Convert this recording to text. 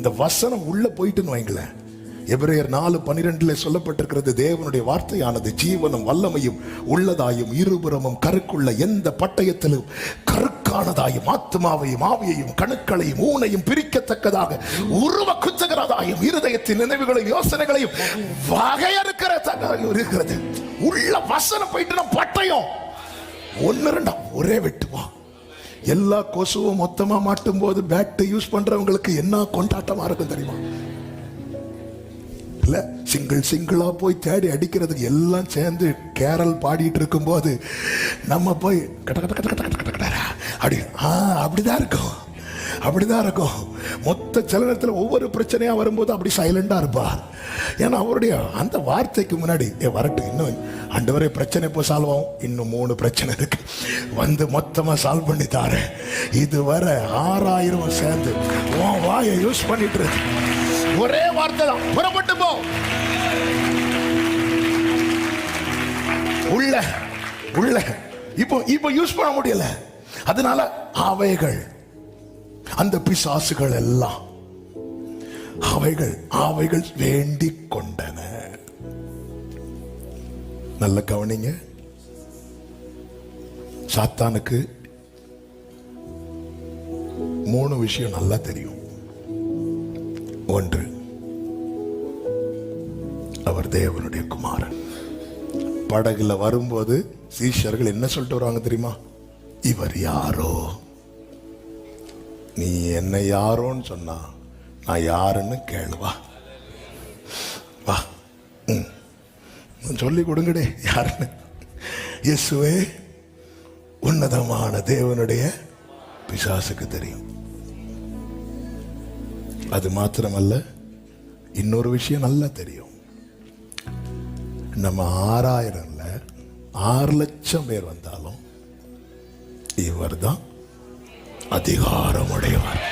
இந்த வசனம் உள்ள போயிட்டுன்னு வைங்களேன். எபிரேயர் நாலு பனிரெண்டுல சொல்லப்பட்டிருக்கிறது தேவனுடைய வார்த்தையானது ஜீவனும் வல்லமையும் உள்ளதாயும் இருபுறமும் கருக்குள்ள எந்த பட்டயத்திலும் கருக்கானதாயும் ஆத்மாவையும் ஆவியையும் கணுக்களையும் ஊனையும் பிரிக்கத்தக்கதாக உருவ குத்துகிறதாயும் இருதயத்தின் நினைவுகளையும் யோசனைகளையும் வகையறுக்கிற இருக்கிறது. உள்ள வசனம் போயிட்டு பட்டயம். ஒன்னு ரெண்டா ஒரே வெட்டுவா எல்லா கொசுவும் மொத்தமாக மாட்டும் போது பேட்டை யூஸ் பண்ணுறவங்களுக்கு என்ன கொண்டாட்டமாக இருக்கும் தெரியுமா இல்லை சிங்கிள் சிங்கிளாக போய் தேடி அடிக்கிறதுக்கு எல்லாம் சேர்ந்து கேரல் பாடிட்டு இருக்கும்போது நம்ம போய் கட்ட கட்ட கட்ட கட்ட கட்ட கட்ட கட்ட அப்படி ஆ அப்படிதான் இருக்கும் அப்படிதான் இருக்கும். மொத்த சலனத்தில் ஒவ்வொரு பிரச்சனையாக வரும்போது அப்படி சைலண்டாக இருப்பார். ஏன்னா அவருடைய அந்த வார்த்தைக்கு முன்னாடி ஏ வரட்டும் இன்னும் ஆண்டவரே பிரச்சனை இப்போ சால்வ் ஆகும். இன்னும் மூணு பிரச்சனை இருக்கு. வந்து மொத்தமாக சால்வ் பண்ணி தாரேன். இதுவரை ஆறாயிரம் சேர்ந்து உன் வாயை யூஸ் பண்ணிட்டு இருக்கு ஒரே வார்த்தை தான். புறப்பட்டு போ. உள்ள உள்ள. இப்போ இப்போ யூஸ் பண்ண முடியல. அதனால அவைகள் அந்த பிசாசுகள் எல்லாம் அவைகள் அவைகள் வேண்டிக் கொண்டன நல்ல கவனிங்க. சாத்தானுக்கு மூணு விஷயம் நல்லா தெரியும். ஒன்று அவர் தேவனுடைய குமாரன். படகுல வரும்போது சீஷர்கள் என்ன சொல்லிட்டு வருவாங்க தெரியுமா? இவர் யாரோ? நீ என்னை யாரோன்னு சொன்னா நான் யாருன்னு கேளுவா? வா. ம். சொல்லி கொடுங்கடே யாருன்னு. இயேசுவே உன்னதமான தேவனுடைய பிசாசுக்கு தெரியும். அது மாத்திரமல்ல இன்னொரு விஷயம் நல்லா தெரியும். நம்ம ஆறாயிரம்ல ஆறு லட்சம் பேர் வந்தாலும் இவர் தான் அதிகாரம் உடையவர்